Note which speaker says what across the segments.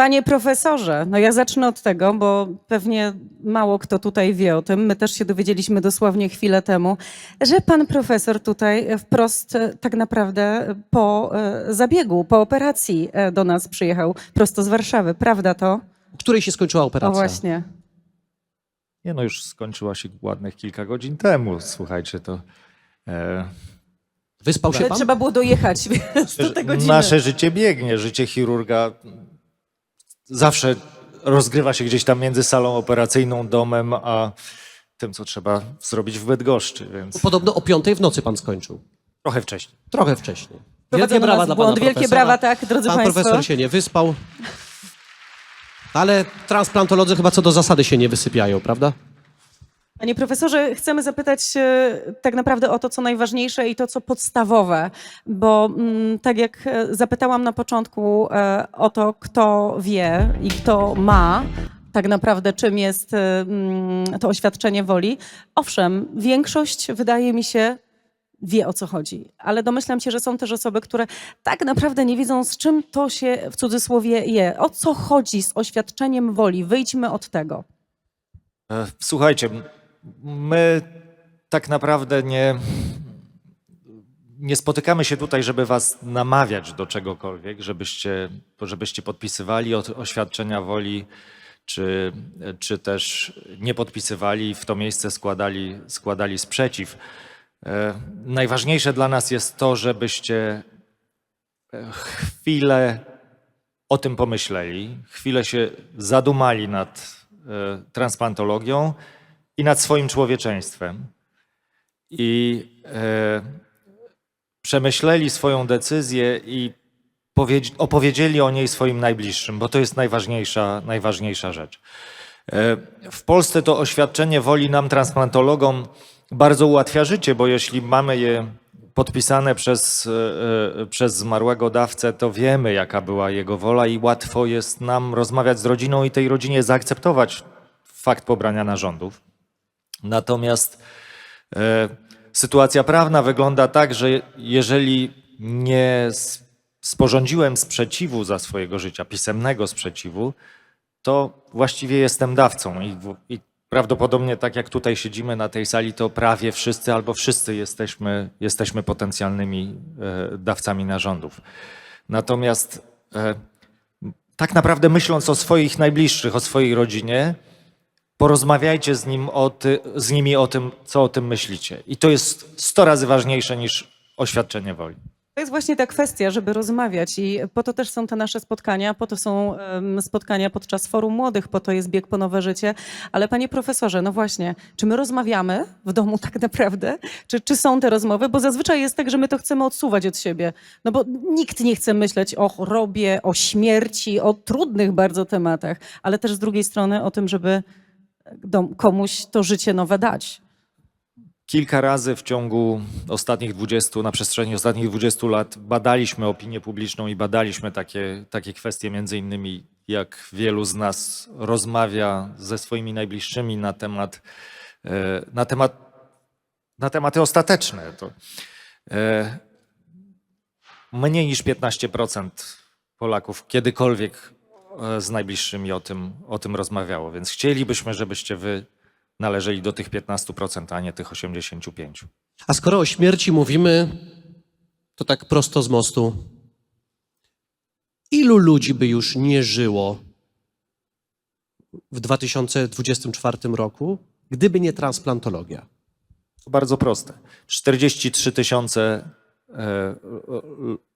Speaker 1: Panie profesorze, no ja zacznę od tego, bo pewnie mało kto tutaj wie o tym. My też się dowiedzieliśmy dosłownie chwilę temu, że pan profesor tutaj wprost e, tak naprawdę po e, zabiegu, po operacji e, do nas przyjechał prosto z Warszawy. Prawda to?
Speaker 2: W której się skończyła
Speaker 1: O
Speaker 2: operacja?
Speaker 1: właśnie.
Speaker 3: Nie no, już skończyła się ładnych kilka godzin temu. Słuchajcie, to e,
Speaker 2: Wyspał się
Speaker 1: Ale
Speaker 2: pan?
Speaker 1: trzeba było dojechać wiesz, do tego godziny.
Speaker 3: nasze życie biegnie. Życie chirurga zawsze rozgrywa się gdzieś tam między salą operacyjną, domem, a tym, co trzeba zrobić w Bydgoszczy, więc
Speaker 2: Podobno o piątej w nocy pan skończył.
Speaker 3: trochę wcześniej.
Speaker 2: Trochę wcześniej. Wielkie brawa
Speaker 1: nas w
Speaker 2: dla
Speaker 1: błąd.
Speaker 2: pana
Speaker 1: Wielkie
Speaker 2: profesora.
Speaker 1: brawa, tak, drodzy
Speaker 2: Pan
Speaker 1: państwo.
Speaker 2: profesor się nie wyspał. Ale transplantolodzy chyba co do zasady się nie wysypiają, prawda?
Speaker 1: Panie profesorze, chcemy zapytać e, tak naprawdę o to, co najważniejsze i to, co podstawowe, bo mm, tak jak e, zapytałam na początku e, o to, kto wie i kto ma tak naprawdę, czym jest mm, to oświadczenie woli. Owszem, większość wydaje mi się wie o co chodzi, ale domyślam się, że są też osoby, które tak naprawdę nie wiedzą, z czym to się w cudzysłowie je. O co chodzi z oświadczeniem woli? Wyjdźmy od tego.
Speaker 3: Słuchajcie, my tak naprawdę nie, nie spotykamy się tutaj, żeby was namawiać do czegokolwiek, żebyście, żebyście podpisywali oświadczenia woli, czy, czy też nie podpisywali, w to miejsce składali, składali sprzeciw. E, Najważniejsze dla nas jest to, żebyście e, chwilę o tym pomyśleli, chwilę się zadumali nad e, transplantologią i nad swoim człowieczeństwem. I e, przemyśleli swoją decyzję i powiedz- opowiedzieli o niej swoim najbliższym, bo to jest najważniejsza, najważniejsza rzecz. E, W Polsce to oświadczenie woli nam, transplantologom, bardzo ułatwia życie, bo jeśli mamy je podpisane przez, e, e, przez zmarłego dawcę, to wiemy, jaka była jego wola i łatwo jest nam rozmawiać z rodziną i tej rodzinie zaakceptować fakt pobrania narządów. Natomiast e, sytuacja prawna wygląda tak, że jeżeli nie sporządziłem sprzeciwu za swojego życia, pisemnego sprzeciwu, to właściwie jestem dawcą i, i prawdopodobnie tak jak tutaj siedzimy na tej sali, to prawie wszyscy albo wszyscy jesteśmy, jesteśmy potencjalnymi e, dawcami narządów. Natomiast e, tak naprawdę myśląc o swoich najbliższych, o swojej rodzinie, porozmawiajcie z, nim o ty, z nimi o tym, co o tym myślicie. I to jest 100 razy ważniejsze niż oświadczenie woli.
Speaker 1: To jest właśnie ta kwestia, żeby rozmawiać i po to też są te nasze spotkania, po to są em, spotkania podczas Forum Młodych, po to jest bieg po nowe życie. Ale panie profesorze, no właśnie, czy my rozmawiamy w domu tak naprawdę? Czy, czy są te rozmowy? Bo zazwyczaj jest tak, że my to chcemy odsuwać od siebie. No bo nikt nie chce myśleć o chorobie, o śmierci, o trudnych bardzo tematach, ale też z drugiej strony o tym, żeby komuś to życie nowe dać.
Speaker 3: Kilka razy w ciągu ostatnich 20, na przestrzeni ostatnich 20 lat badaliśmy opinię publiczną i badaliśmy takie, takie kwestie, między innymi jak wielu z nas rozmawia ze swoimi najbliższymi na temat, e, na temat na tematy ostateczne. To, e, mniej niż 15% Polaków kiedykolwiek z najbliższymi o tym, o tym rozmawiało, więc chcielibyśmy, żebyście wy należeli do tych 15%, a nie tych 85%.
Speaker 2: A skoro o śmierci mówimy, to tak prosto z mostu. Ilu ludzi by już nie żyło w 2024 roku, gdyby nie transplantologia?
Speaker 3: To bardzo proste. 43 tysiące e,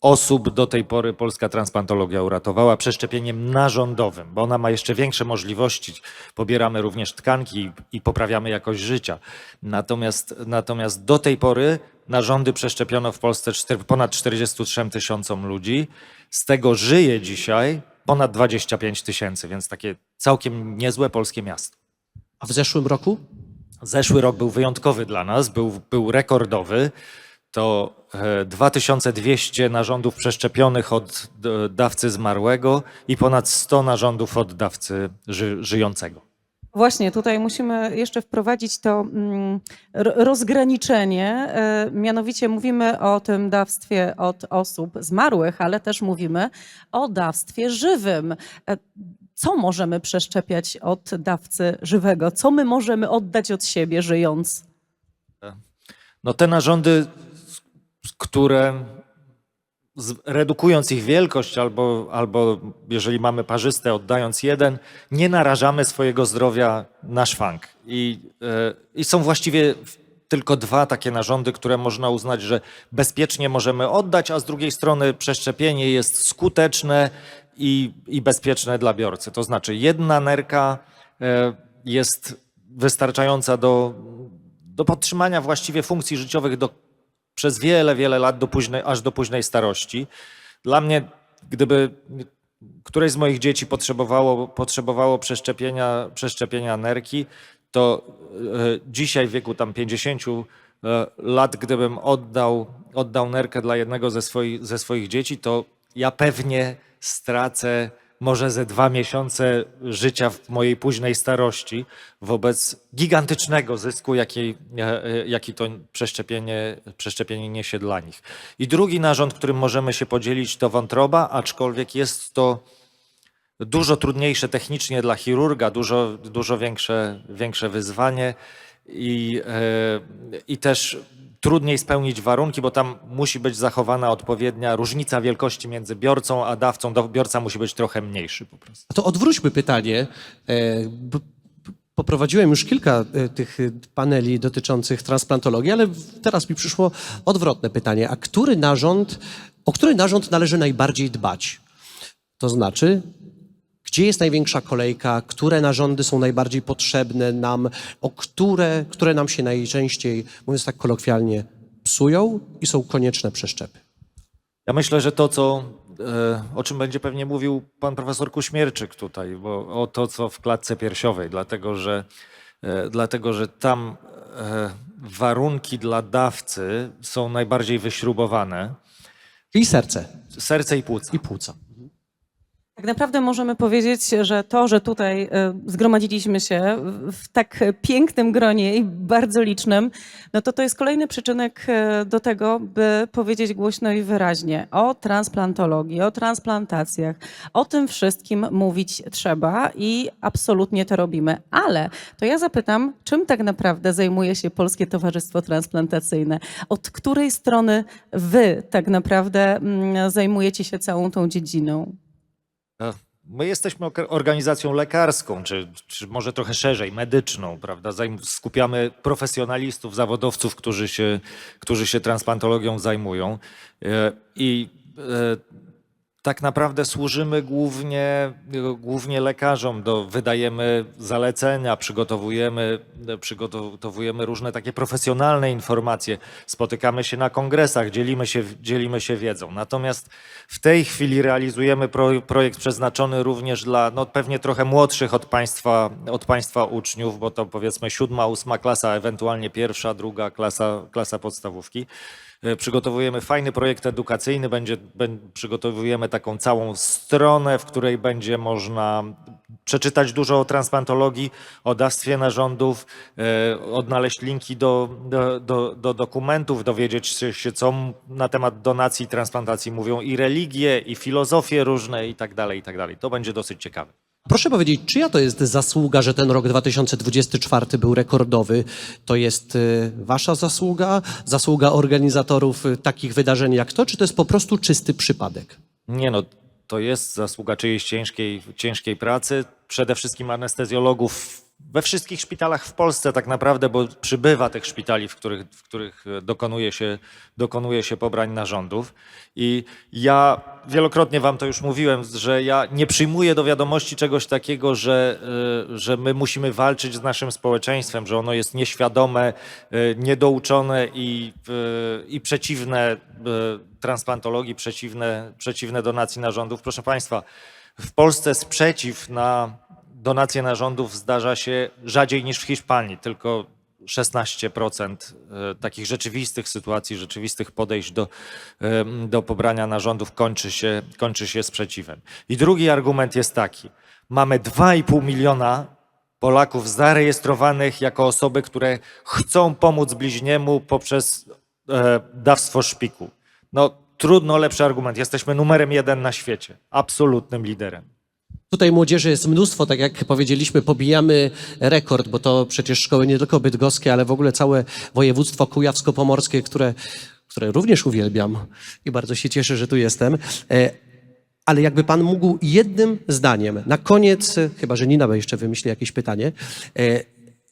Speaker 3: osób do tej pory polska transplantologia uratowała przeszczepieniem narządowym, bo ona ma jeszcze większe możliwości. Pobieramy również tkanki i poprawiamy jakość życia. Natomiast, natomiast do tej pory narządy przeszczepiono w Polsce ponad 43 tysiącom ludzi. Z tego żyje dzisiaj ponad 25 tysięcy, więc takie całkiem niezłe polskie miasto.
Speaker 2: A w zeszłym roku?
Speaker 3: Zeszły rok był wyjątkowy dla nas, był, był rekordowy. To e, 2200 narządów przeszczepionych od d- dawcy zmarłego i ponad 100 narządów od dawcy ży, żyjącego.
Speaker 1: Właśnie, tutaj musimy jeszcze wprowadzić to mm, ro- rozgraniczenie. e, Mianowicie mówimy o tym dawstwie od osób zmarłych, ale też mówimy o dawstwie żywym. E, Co możemy przeszczepiać od dawcy żywego? Co my możemy oddać od siebie żyjąc?
Speaker 3: No te narządy, które redukując ich wielkość albo, albo jeżeli mamy parzyste, oddając jeden, nie narażamy swojego zdrowia na szwank. I, e, i są właściwie tylko dwa takie narządy, które można uznać, że bezpiecznie możemy oddać, a z drugiej strony przeszczepienie jest skuteczne i, i bezpieczne dla biorcy. To znaczy jedna nerka e, jest wystarczająca do, do podtrzymania właściwie funkcji życiowych do przez wiele, wiele lat, do późnej, aż do późnej starości. Dla mnie, gdyby któreś z moich dzieci potrzebowało, potrzebowało przeszczepienia, przeszczepienia nerki, to e, dzisiaj w wieku tam 50 e, lat, gdybym oddał, oddał nerkę dla jednego ze, ze swoich dzieci, to ja pewnie stracę może ze dwa miesiące życia w mojej późnej starości wobec gigantycznego zysku, jaki, e, e, jaki to przeszczepienie, przeszczepienie niesie dla nich. I drugi narząd, którym możemy się podzielić, to wątroba, aczkolwiek jest to dużo trudniejsze technicznie dla chirurga, dużo, dużo większe, większe wyzwanie i, e, i też trudniej spełnić warunki, bo tam musi być zachowana odpowiednia różnica wielkości między biorcą a dawcą. Biorca musi być trochę mniejszy po prostu.
Speaker 2: A to odwróćmy pytanie. E, Poprowadziłem już kilka e, tych paneli dotyczących transplantologii, ale teraz mi przyszło odwrotne pytanie. A który narząd, o który narząd należy najbardziej dbać? To znaczy, gdzie jest największa kolejka, które narządy są najbardziej potrzebne nam, o które, które nam się najczęściej, mówiąc tak kolokwialnie, psują i są konieczne przeszczepy?
Speaker 3: Ja myślę, że to, co, e, o czym będzie pewnie mówił pan profesor Kuśmierczyk tutaj, bo o to, co w klatce piersiowej, dlatego że, e, dlatego, że tam e, warunki dla dawcy są najbardziej wyśrubowane.
Speaker 2: Czyli serce
Speaker 3: Serce i płuca.
Speaker 2: i płuca.
Speaker 1: Tak naprawdę możemy powiedzieć, że to, że tutaj y, zgromadziliśmy się w- tak pięknym gronie i bardzo licznym, no to to jest kolejny przyczynek y, do tego, by powiedzieć głośno i wyraźnie o transplantologii, o transplantacjach. O tym wszystkim mówić trzeba i absolutnie to robimy. Ale to ja zapytam, czym tak naprawdę zajmuje się Polskie Towarzystwo Transplantacyjne? Od której strony wy tak naprawdę mm, zajmujecie się całą tą dziedziną?
Speaker 3: E, My jesteśmy organizacją lekarską, czy, czy może trochę szerzej, medyczną, prawda? Skupiamy profesjonalistów, zawodowców, którzy się, którzy się transplantologią zajmują. E, I e, tak naprawdę służymy głównie, głównie lekarzom, do, wydajemy zalecenia, przygotowujemy, przygotowujemy różne takie profesjonalne informacje, spotykamy się na kongresach, dzielimy się, dzielimy się wiedzą. Natomiast w tej chwili realizujemy pro, projekt przeznaczony również dla no, pewnie trochę młodszych od państwa, od państwa uczniów, bo to powiedzmy siódma, ósma klasa, ewentualnie pierwsza, druga klasa, klasa podstawówki. E, Przygotowujemy fajny projekt edukacyjny, będzie, przygotowujemy taką całą stronę, w której będzie można przeczytać dużo o transplantologii, o dawstwie narządów, e, odnaleźć linki do, do, do, do dokumentów, dowiedzieć się, co na temat donacji i transplantacji mówią i religie, i filozofie różne i tak dalej, i tak dalej. To będzie dosyć ciekawe.
Speaker 2: Proszę powiedzieć, czyja to jest zasługa, że ten rok 2024 był rekordowy? To jest y, wasza zasługa, zasługa organizatorów y, takich wydarzeń jak to, czy to jest po prostu czysty przypadek?
Speaker 3: Nie no, to jest zasługa czyjejś ciężkiej, ciężkiej pracy, przede wszystkim anestezjologów we wszystkich szpitalach w Polsce tak naprawdę, bo przybywa tych szpitali, w których, w których e, dokonuje się, dokonuje się pobrań narządów. I ja wielokrotnie wam to już mówiłem, że ja nie przyjmuję do wiadomości czegoś takiego, że, e, że my musimy walczyć z naszym społeczeństwem, że ono jest nieświadome, e, niedouczone i, i przeciwne transplantologii, przeciwne, przeciwne donacji narządów. Proszę Państwa, w Polsce sprzeciw na donację narządów zdarza się rzadziej niż w Hiszpanii, tylko 16% e, takich rzeczywistych sytuacji, rzeczywistych podejść do, em, do pobrania narządów kończy się, kończy się sprzeciwem. I drugi argument jest taki. Mamy 2,5 miliona Polaków zarejestrowanych jako osoby, które chcą pomóc bliźniemu poprzez e, dawstwo szpiku. No trudno lepszy argument. Jesteśmy numerem jeden na świecie. Absolutnym liderem.
Speaker 2: Tutaj młodzieży jest mnóstwo, tak jak powiedzieliśmy, pobijamy rekord, bo to przecież szkoły nie tylko bydgoskie, ale w ogóle całe województwo kujawsko-pomorskie, które, które również uwielbiam i bardzo się cieszę, że tu jestem. E, Ale jakby pan mógł jednym zdaniem, na koniec, chyba że Nina jeszcze wymyśli jakieś pytanie, e,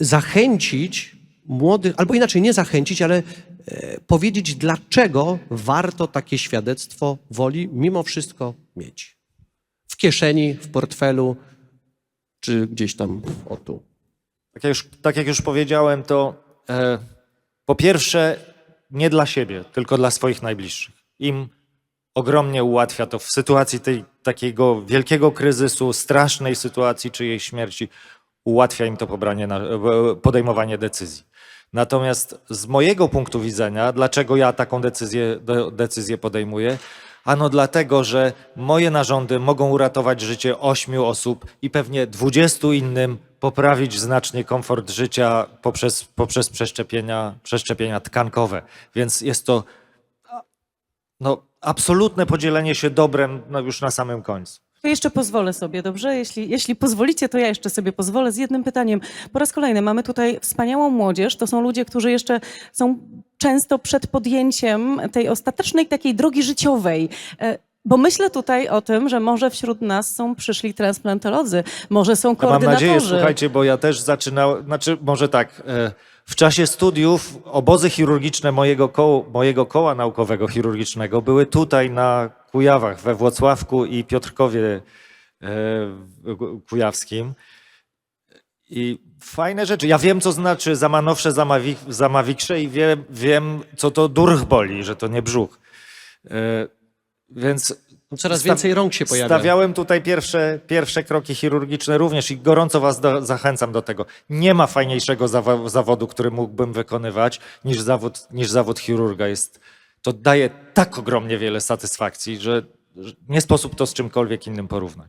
Speaker 2: zachęcić młodych, albo inaczej nie zachęcić, ale e, powiedzieć, dlaczego warto takie świadectwo woli mimo wszystko mieć kieszeni, w portfelu, czy gdzieś tam o tu.
Speaker 3: Tak jak już, tak jak już powiedziałem, to e, po pierwsze nie dla siebie, tylko dla swoich najbliższych. Im ogromnie ułatwia to w sytuacji tej takiego wielkiego kryzysu, strasznej sytuacji czyjejś śmierci, ułatwia im to pobranie na, e, podejmowanie decyzji. Natomiast z mojego punktu widzenia, dlaczego ja taką decyzję, de- decyzję podejmuję? Ano dlatego, że moje narządy mogą uratować życie ośmiu osób i pewnie dwudziestu innym poprawić znacznie komfort życia poprzez, poprzez przeszczepienia, przeszczepienia tkankowe. Więc jest to no, absolutne podzielenie się dobrem no, już na samym końcu.
Speaker 1: To jeszcze pozwolę sobie, dobrze? Jeśli, jeśli pozwolicie, to ja jeszcze sobie pozwolę z jednym pytaniem. Po raz kolejny mamy tutaj wspaniałą młodzież. To są ludzie, którzy jeszcze są często przed podjęciem tej ostatecznej takiej drogi życiowej. E, Bo myślę tutaj o tym, że może wśród nas są przyszli transplantolodzy, może są
Speaker 3: Ja mam
Speaker 1: koordynatorzy.
Speaker 3: nadzieję, słuchajcie, bo ja też zaczynałem, znaczy może tak, e, w czasie studiów obozy chirurgiczne mojego, koła, mojego koła naukowego chirurgicznego były tutaj na Kujawach, we Włocławku i Piotrkowie e, kujawskim. I fajne rzeczy. Ja wiem, co znaczy zamanowsze, zamawi, zamawikrze i wiem, wiem, co to durch boli, że to nie brzuch. E, Więc
Speaker 2: No Coraz więcej rąk się pojawia.
Speaker 3: Stawiałem tutaj pierwsze, pierwsze kroki chirurgiczne również i gorąco Was do, zachęcam do tego. Nie ma fajniejszego zawo- zawodu, który mógłbym wykonywać niż zawód, niż zawód chirurga. Jest, to daje tak ogromnie wiele satysfakcji, że, że nie sposób to z czymkolwiek innym porównać.